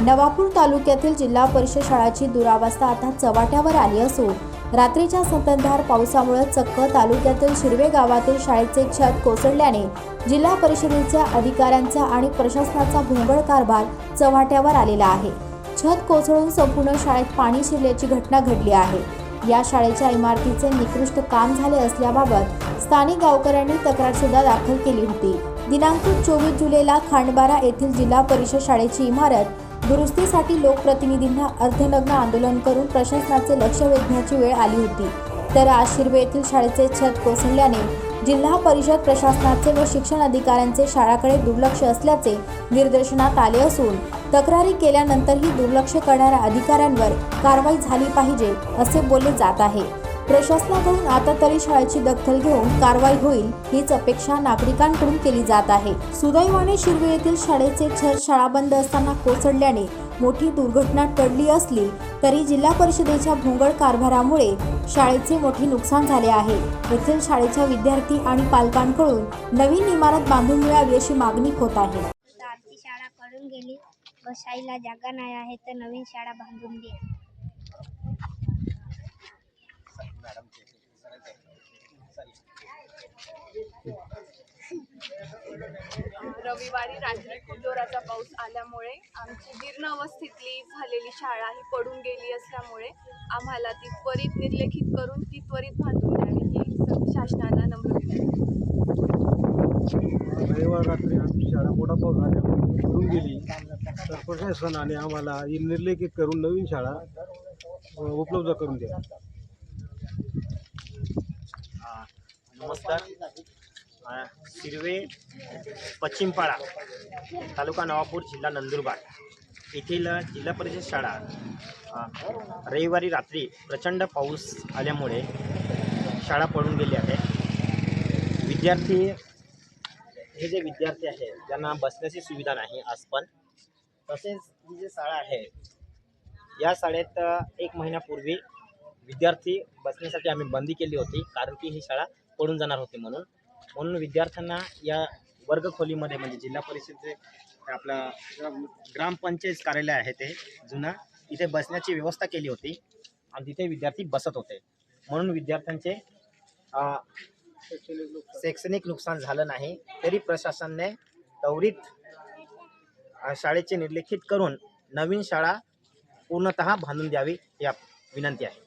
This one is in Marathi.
नवापूर तालुक्यातील जिल्हा परिषद शाळाची दुरावस्था आता चव्हाट्यावर आली असून रात्रीच्या संततधार पावसामुळे चक्क तालुक्यातील शिरवे गावातील शाळेचे छत कोसळल्याने जिल्हा परिषदेच्या अधिकाऱ्यांचा आणि प्रशासनाचा भोंगळ कारभार चव्हाट्यावर आलेला आहे. छत कोसळून संपूर्ण शाळेत पाणी शिरल्याची घटना घडली आहे. या शाळेच्या इमारतीचे निकृष्ट काम झाले असल्याबाबत स्थानिक गावकऱ्यांनी तक्रार सुद्धा दाखल केली होती. दिनांक चोवीस जुलैला खांडबारा येथील जिल्हा परिषद शाळेची इमारत दुरुस्तीसाठी लोकप्रतिनिधींना अर्धनग्न आंदोलन करून प्रशासनाचे लक्ष वेधण्याची वेळ आली होती. तर आज शिरवे येथील शाळेचे छत कोसळल्याने जिल्हा परिषद प्रशासनाचे व शिक्षण अधिकाऱ्यांचे शाळाकडे दुर्लक्ष असल्याचे निदर्शनात आले असून तक्रारी केल्यानंतरही दुर्लक्ष करणाऱ्या अधिकाऱ्यांवर कारवाई झाली पाहिजे असे बोलले जात आहे. प्रशासनाकडून आता तरी शाळेची दखल घेऊन कारवाई होईल हीच अपेक्षा नागरिकांकडून केली जात आहे. सुदैवाने शिरवे येथील शाळेचे छत शाळा बंद असताना कोसळल्याने मोठी दुर्घटना टळली असली तरी जिल्हा परिषदेच्या भोंगळ कारभारामुळे शाळेचे मोठे नुकसान झाले आहे. येथील शाळेच्या विद्यार्थी आणि पालकांकडून नवीन इमारत बांधून मिळावी अशी मागणी होत आहे. आमची शाळा पडून गेली. बसायला जागा नाही आहे तर नवीन शाळा बांधून दे. रविवारी रात्री खूप जोराचा पाऊस आल्यामुळे आमची जीर्ण अवस्थेतली झालेली शाळा ही पडून गेली असल्यामुळे आम्हाला ती त्वरित निर्लेखित करून ती त्वरित बांधून द्यावी ही शासनाला नम्र विनंती रविवार रात्री आमची शाळा मोठा पाऊस झाल्यामुळे पडून गेली. तर प्रशासनाने आम्हाला ही निर्लेखित करून नवीन शाळा उपलब्ध करून द्या हा, नमस्कार. सिरवे शिरवे पश्चिमपाडा तालुका नवापूर जिल्हा नंदुरबार येथील जिल्हा परिषद शाळा रविवारी रात्री प्रचंड पाऊस आल्यामुळे शाळा पडून गेली आहे विद्यार्थी हे जे विद्यार्थी आहेत त्यांना बसण्याची सुविधा नाही आज पण तसेच ही जी शाळा आहे या शाळेत एक महिन्यापूर्वी विद्यार्थी बसण्यासाठी आम्ही बंदी केली होती कारण की ही शाळा पडून जाणार होती म्हणून म्हणून विद्यार्थ्यांना या वर्गखोलीमध्ये म्हणजे जिल्हा परिषदचे आपला ग्रामपंचायत कार्यालय आहे ते जुनं तिथे बसण्याची व्यवस्था केली होती आणि तिथे विद्यार्थी बसत होते. म्हणून विद्यार्थ्यांचे शैक्षणिक नुकसान झालं नाही तरी प्रशासनाने त्वरित शाळेचे निर्लेखित करून नवीन शाळा पूर्णतः बांधून द्यावी या विनंती आहे.